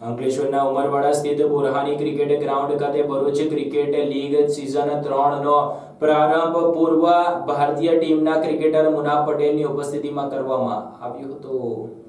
અંકલેશ્વરના ઉમરવાડા સ્થિત Burhani cricket ground ખાતે ભરૂચ ક્રિકેટ લીગ સિઝન ત્રણનો પ્રારંભ પૂર્વ ભારતીય ટીમના ક્રિકેટર મુના પટેલની ઉપસ્થિતિમાં કરવામાં આવ્યો હતો.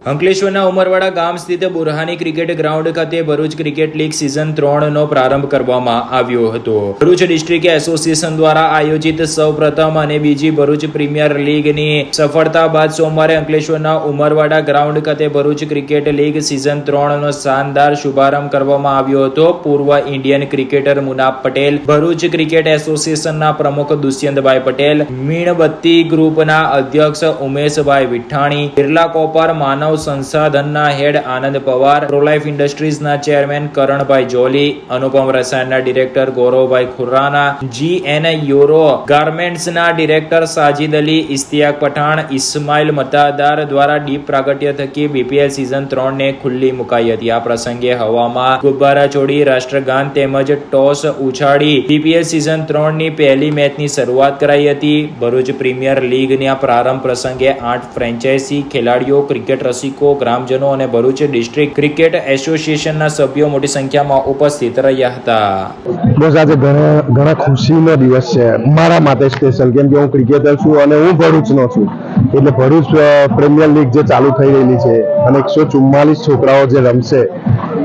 અંકલેશ્વરના ઉમરવાડા ગામ સ્થિત બુરહાની ક્રિકેટ ગ્રાઉન્ડ ખાતે ભરૂચ ક્રિકેટ લીગ સિઝન ત્રણનો પ્રારંભ કરવામાં આવ્યો હતો. ભરૂચ ડિસ્ટ્રિક્ટ એસોસિએશન દ્વારા આયોજિત સૌપ્રથમ અને બીજી ભરૂચ પ્રીમિયર લીગની સફળતા બાદ સોમવારે અંકલેશ્વરના ઉમરવાડા ગ્રાઉન્ડ ખાતે ભરૂચ ક્રિકેટ લીગ સિઝન ત્રણનો શાનદાર શુભારંભ કરવામાં આવ્યો હતો. પૂર્વ Indian cricketer Munaf Patel, Bharuch cricket એસોસિએશનના પ્રમુખ દુષ્યંતભાઈ પટેલ, મીણબત્તી ગ્રુપના અધ્યક્ષ ઉમેશભાઈ વિઠાણી બિરલા કોપર માનવ સંસાધનના હેડ આનંદ પવાર પ્રોલાઇફ ઇન્ડસ્ટ્રીઝના chairman Karanbhai Jolly, Anupam રસાયણના director Gauravbhai Khurana, G N Euro ગાર્મેન્ટ્સના director Sajid Ali Istiyak Pathan, Ismail Matadar દ્વારા ડીપ પ્રાગટ્ય થકી બીપીએલ સિઝન ત્રણને ખુલ્લી મુકાઈ હતી. આ પ્રસંગે હવામાં ગુબ્બારા છોડી રાષ્ટ્રગાન તેમજ ટોસ ઉછાળી બીપીએલ સિઝન ત્રણની પહેલી મેચની શરૂઆત કરાઈ હતી. ભરૂચ પ્રીમિયર લીગના પ્રારંભ પ્રસંગે આઠ ફ્રેન્ચાઇઝી ખેલાડીઓ, ક્રિકેટ રસિકો, ગ્રામજનો અને ભરૂચ ડિસ્ટ્રિક્ટ ક્રિકેટ એસોસિએશનના સભ્યો મોટી સંખ્યામાં ઉપસ્થિત રહ્યા હતા. બસ આજે ઘણા ખુશીનો દિવસ છે. મારા માટે સ્પેશિયલ કેમ કે હું ક્રિકેટર છું અને હું ભરૂચનો છું. એટલે ભરૂચ પ્રીમિયર લીગ જે ચાલુ થઈ રહેલી છે અને એકસો ચુમ્માલીસ છોકરાઓ જે રમશે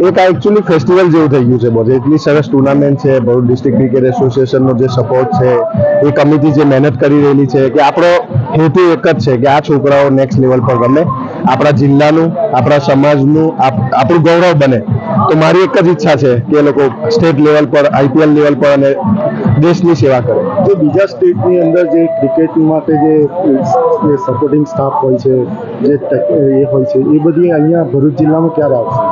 એક આ એકચ્યુઅલી ફેસ્ટિવલ જેવું થઈ ગયું છે. બધે એટલી સરસ ટુર્નામેન્ટ છે. ભરૂચ ડિસ્ટ્રિક્ટ ક્રિકેટ એસોસિએશનનો જે સપોર્ટ છે, એ કમિટી જે મહેનત કરી રહેલી છે કે આપણો હેતુ એક જ છે કે આ છોકરાઓ નેક્સ્ટ લેવલ પર રમે આપણા જિલ્લાનું, આપણા સમાજનું આપણું ગૌરવ બને. તો મારી એક જ ઈચ્છા છે કે એ લોકો સ્ટેટ લેવલ પર આઈપીએલ લેવલ પર અને દેશની સેવા કરે. જે બીજા સ્ટેટની અંદર જે ક્રિકેટ માટે જે સપોર્ટિંગ સ્ટાફ હોય છે, જે એ હોય છે, એ બધી અહીંયા ભરૂચ જિલ્લામાં ક્યારે આવશે?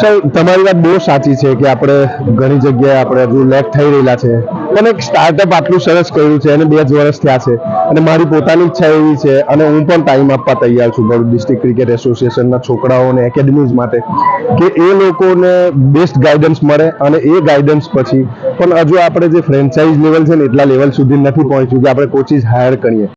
સર તમારી વાત બહુ સાચી છે કે આપણે ઘણી જગ્યાએ આપણે હજુ લેક થઈ રહેલા છે. પણ એક સ્ટાર્ટઅપ આટલું સરસ કર્યું છે અને બે જ વર્ષ થયા છે. અને મારી પોતાની ઈચ્છા એવી છે અને હું પણ ટાઈમ આપવા તૈયાર છું ભરૂચ ડિસ્ટ્રિક્ટ ક્રિકેટ એસોસિએશનના છોકરાઓને એકેડમીઝ માટે, કે એ લોકોને બેસ્ટ ગાઈડન્સ મળે અને એ ગાઈડન્સ પછી પણ હજુ આપણે જે ફ્રેન્ચાઇઝ લેવલ છે ને, એટલા લેવલ સુધી નથી પહોંચ્યું કે આપણે કોચિસ હાયર કરીએ.